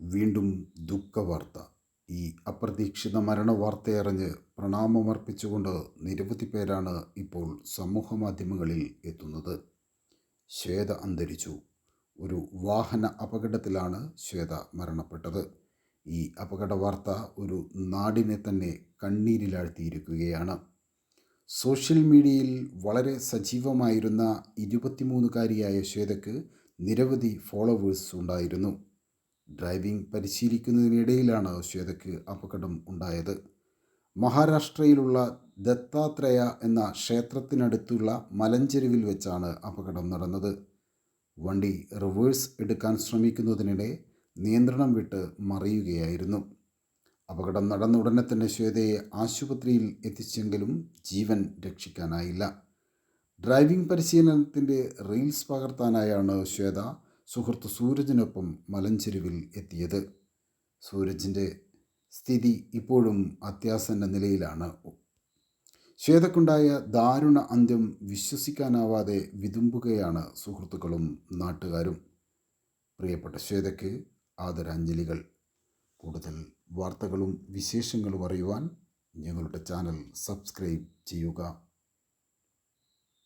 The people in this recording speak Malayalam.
വീണ്ടും ദുഃഖവാർത്ത. ഈ അപ്രതീക്ഷിത മരണവാർത്തയറിഞ്ഞ് പ്രണാമമർപ്പിച്ചുകൊണ്ട് നിരവധി പേരാണ് ഇപ്പോൾ സമൂഹമാധ്യമങ്ങളിൽ എത്തുന്നത്. ശ്വേത അന്തരിച്ചു. ഒരു വാഹന അപകടത്തിലാണ് ശ്വേത മരണപ്പെട്ടത്. ഈ അപകട വാർത്ത ഒരു നാടിനെ തന്നെ കണ്ണീരിലാഴ്ത്തിയിരിക്കുകയാണ്. സോഷ്യൽ മീഡിയയിൽ വളരെ സജീവമായിരുന്ന ഇരുപത്തിമൂന്നുകാരിയായ ശ്വേതയ്ക്ക് നിരവധി ഫോളോവേഴ്സ് ഉണ്ടായിരുന്നു. ഡ്രൈവിംഗ് പരിശീലിക്കുന്നതിനിടയിലാണ് ശ്വേതയ്ക്ക് അപകടം ഉണ്ടായത്. മഹാരാഷ്ട്രയിലുള്ള ദത്താത്രേയ എന്ന ക്ഷേത്രത്തിനടുത്തുള്ള മലഞ്ചെരുവിൽ വെച്ചാണ് അപകടം നടന്നത്. വണ്ടി റിവേഴ്സ് എടുക്കാൻ ശ്രമിക്കുന്നതിനിടെ നിയന്ത്രണം വിട്ട് മറിയുകയായിരുന്നു. അപകടം നടന്ന ഉടനെ തന്നെ ശ്വേതയെ ആശുപത്രിയിൽ എത്തിച്ചെങ്കിലും ജീവൻ രക്ഷിക്കാനായില്ല. ഡ്രൈവിംഗ് പരിശീലനത്തിന്റെ റീൽസ് പകർത്താനായാണ് ശ്വേത സുഹൃത്ത് സൂരജിനൊപ്പം മലഞ്ചെരുവിൽ എത്തിയത്. സൂരജിന്റെ സ്ഥിതി ഇപ്പോഴും അത്യാസന്ന നിലയിലാണ്. ശ്വേതക്കുണ്ടായ ദാരുണ അന്ത്യം വിശ്വസിക്കാനാവാതെ വിതുമ്പുകയാണ് സുഹൃത്തുക്കളും നാട്ടുകാരും. പ്രിയപ്പെട്ട ശ്വേതയ്ക്ക് ആദരാഞ്ജലികൾ. കൂടുതൽ വാർത്തകളും വിശേഷങ്ങളും അറിയുവാൻ ഞങ്ങളുടെ ചാനൽ സബ്സ്ക്രൈബ് ചെയ്യുക.